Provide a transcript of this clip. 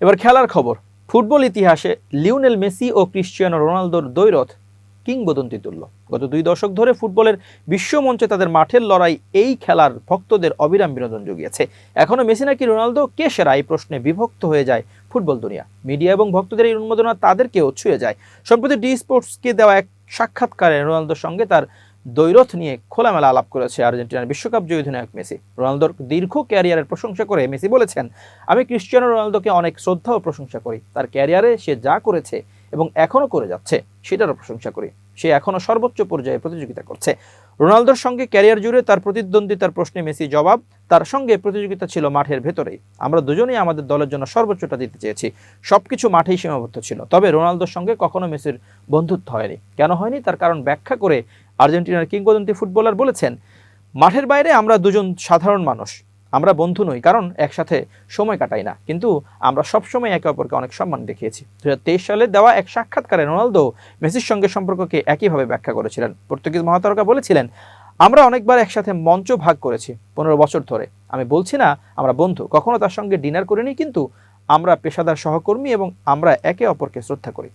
এবার খেলার খবর। ফুটবল ইতিহাসে লিওনেল মেসি ও ক্রিশ্চিয়ানো রোনালদোর দ্বৈরথ কিংবদন্তি তুল্য গত দুই দশক ধরে ফুটবলের বিশ্বমঞ্চে তাদের মাঠের লড়াই এই খেলার ভক্তদের অবিরাম বিনোদন জুগিয়েছে। এখনও মেসি নাকি রোনালদো? কে সেরা? এই প্রশ্নে বিভক্ত হয়ে যায় ফুটবল দুনিয়া। মিডিয়া এবং ভক্তদের এই উন্মাদনা তাদেরকেও ছুঁয়ে যায়। সম্প্রতি ডি স্পোর্টসকে দেওয়া এক সাক্ষাৎকারে রোনালদোর সঙ্গে তার দ্বৈরথ নিয়ে খোলামেলা আলাপ করেছে আর্জেন্টিনার বিশ্বকাপ জয়ী অধিনায়ক মেসি। রোনালদোর দীর্ঘ ক্যারিয়ারের প্রশংসা করে মেসি বলেছেন, আমি ক্রিশ্চিয়ানো রোনালদোকে অনেক শ্রদ্ধা ও প্রশংসা করি। তার ক্যারিয়ারে সে যা করেছে এবং এখনও করে যাচ্ছে, সেটারও প্রশংসা করি। সে এখনও সর্বোচ্চ পর্যায়ে প্রতিযোগিতা করছে। রোনালদোর সঙ্গে ক্যারিয়ার জুড়ে তার প্রতিদ্বন্দ্বিতার প্রশ্নে মেসি জবাব, তার সঙ্গে প্রতিযোগিতা ছিল মাঠের ভেতরেই। আমরা দুজনেই আমাদের দলের জন্য সর্বোচ্চটা দিতে চেয়েছি। সবকিছু মাঠেই সীমাবদ্ধ ছিল। তবে রোনালদোর সঙ্গে কখনো মেসির বন্ধুত্ব হয়নি। কেন হয়নি? তার কারণ ব্যাখ্যা করে আর্জেন্টিনার কিংবদন্তি ফুটবলার বলেছেন, মাঠের বাইরে আমরা দুজন সাধারণ মানুষ। আমরা বন্ধু নই, কারণ একসাথে সময় কাটাই না। কিন্তু আমরা সবসময় একে অপরকে অনেক সম্মান দেখিয়েছি। দুহাজার তেইশ সালে দেওয়া এক সাক্ষাৎকারে রোনালদো মেসির সঙ্গে সম্পর্ককে একইভাবে ব্যাখ্যা করেছিলেন। পর্তুগিজ মহাতারকা বলেছিলেন, আমরা অনেকবার একসাথে মঞ্চ ভাগ করেছি, পনেরো বছর ধরে। আমি বলছি না, আমরা বন্ধু। কখনো তার সঙ্গে ডিনার করিনি, কিন্তু আমরা পেশাদার সহকর্মী এবং আমরা একে অপরকে শ্রদ্ধা করি।